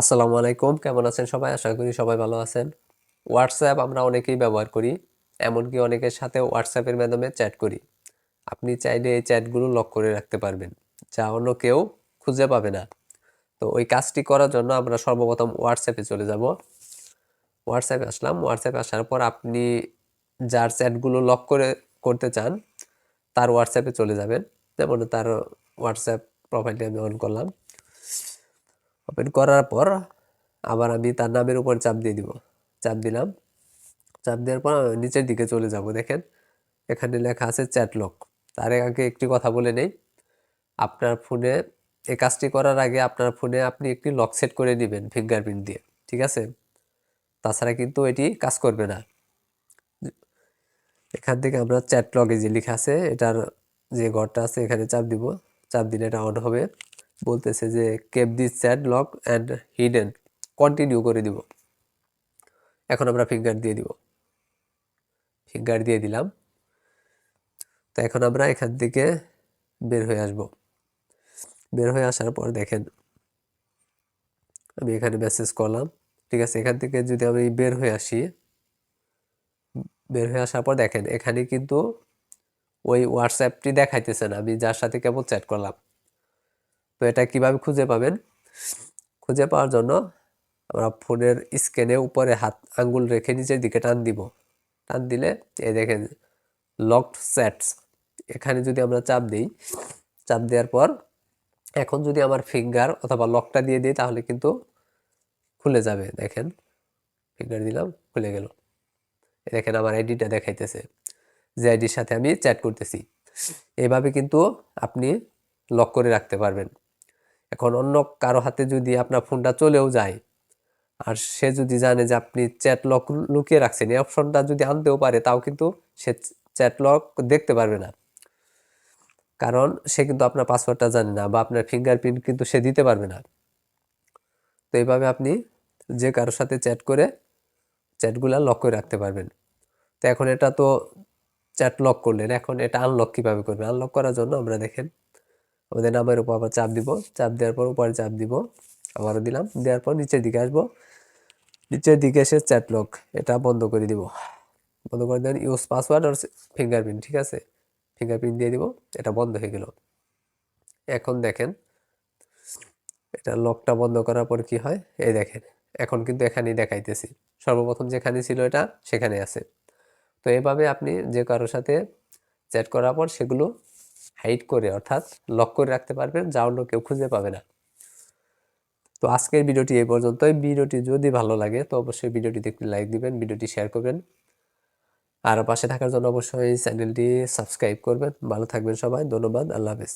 আসসালামু আলাইকুম, কেমন আছেন সবাই? আশা করি সবাই ভালো আছেন। হোয়াটসঅ্যাপ আমরা অনেকেই ব্যবহার করি, এমনকি অনেকের সাথে হোয়াটসঅ্যাপের মাধ্যমে চ্যাট করি। আপনি চাইলে এই চ্যাটগুলো লক করে রাখতে পারবেন, যা অন্য কেউ খুঁজে পাবে না। তো ওই কাজটি করার জন্য আমরা সর্বপ্রথম হোয়াটসঅ্যাপে চলে যাব। হোয়াটসঅ্যাপে আসলাম। হোয়াটসঅ্যাপে আসার পর আপনি যার চ্যাটগুলো লক করে, করতে চান, তার হোয়াটসঅ্যাপে চলে যাবেন। যেমন তার হোয়াটসঅ্যাপ প্রোফাইলটি আমি অন করলাম। ওপেন করার পর আবার আমি তার নামের উপর চাপ দিয়ে দিব। চাপ দিলাম। চাপ দেওয়ার পর নিচের দিকে চলে যাব, দেখেন। এখানে লেখা আছে চ্যাটলক তার আগে একটি কথা বলে নেই। আপনার ফোনে এই কাজটি করার আগে আপনার ফোনে আপনি একটি লক সেট করে নেবেন ফিঙ্গারপ্রিন্ট দিয়ে, ঠিক আছে? তাছাড়া কিন্তু এটি কাজ করবে না। এখান থেকে আমরা চ্যাট লগে যে লেখা আছে, এটার যে ঘরটা আছে, এখানে চাপ দিব। চাপ দিলে এটা অন হবে। বলতেছে যে keep this chat lock and hidden continue করে দিব। এখন আমরা ফিঙ্গার দিয়ে দিব। ফিঙ্গার দিয়ে দিলাম। তো এখন আমরা এখান থেকে বের হয়ে আসব। বের হয়ে আসার পর দেখেন, আমি এখানে মেসেজ করলাম। ঠিক আছে, এখান থেকে যদি আমি বের হয়ে আসি, বের হয়ে আসার পর দেখেন, এখানে কিন্তু ওই হোয়াটসঅ্যাপটি দেখাইতেছে না। আমি যার সাথে কেবল চ্যাট করলাম। তো এটা কীভাবে খুঁজে পাবেন? খুঁজে পাওয়ার জন্য আমরা ফোনের স্ক্যানে উপরে হাত আঙ্গুল রেখে নিচের দিকে টান দিব। টান দিলে এই দেখেন লকড চ্যাটস এখানে যদি আমরা চাপ দিই, চাপ দেওয়ার পর এখন যদি আমার ফিঙ্গার অথবা লকটা দিয়ে দিই, তাহলে কিন্তু খুলে যাবে। দেখেন ফিঙ্গার দিলাম, খুলে গেল। দেখেন, আমার আইডিটা দেখাইতেছে। যে আইডির সাথে আমি চ্যাট করতেছি। এভাবে কিন্তু আপনি লক করে রাখতে পারবেন। এখন অন্য কারও হাতে যদি আপনার ফোনটা চলেও যায়, আর সে যদি জানে যে আপনি চ্যাট লক লুকিয়ে রাখছেন, এই অপশনটা যদি আনতেও পারে, তাও কিন্তু সে চ্যাট লক দেখতে পারবে না। কারণ সে কিন্তু আপনার পাসওয়ার্ডটা জানে না বা আপনার ফিঙ্গারপ্রিন্ট কিন্তু সে দিতে পারবে না। তো এইভাবে আপনি যে কারোর সাথে চ্যাট করে চ্যাটগুলা লক করে রাখতে পারবেন। তো এখন এটা তো চ্যাট লক করলেন, এখন এটা আনলক কীভাবে করবেন? আনলক করার জন্য আমরা দেখেন আমাদের নামের উপর আবার চাপ দিব। চাপ দেওয়ার পর উপরে চাপ দিব। আবারও দিলাম। দেওয়ার পর নিচের দিকে আসব। নিচের দিকে এসে চ্যাট লক এটা বন্ধ করে দিব। বন্ধ করে দেন ইউজ পাসওয়ার্ড আর ফিঙ্গারপ্রিন্ট ঠিক আছে? ফিঙ্গারপ্রিন্ট দিয়ে দিব। এটা বন্ধ হয়ে গেল। এখন দেখেন, এটা লকটা বন্ধ করার পর কি হয়? এই দেখেন, এখন কিন্তু এখানেই দেখাইতেছি। সর্বপ্রথম যেখানে ছিল এটা, সেখানে আছে। তো এভাবে আপনি যে কারোর সাথে চ্যাট করার পর সেগুলো হাইড করে অর্থাৎ লক করে রাখতে পারবেন, যা অন্য কেউ খুঁজে পাবে না। তো আজকের ভিডিওটি এই পর্যন্তই। ভিডিওটি যদি ভালো লাগে, তো অবশ্যই ভিডিওটি একটি লাইক দিবেন, ভিডিওটি শেয়ার করবেন। আর পাশে থাকার জন্য অবশ্যই চ্যানেলটি সাবস্ক্রাইব করবেন। ভালো থাকবেন সবাই, ধন্যবাদ, আল্লাহ হাফেজ।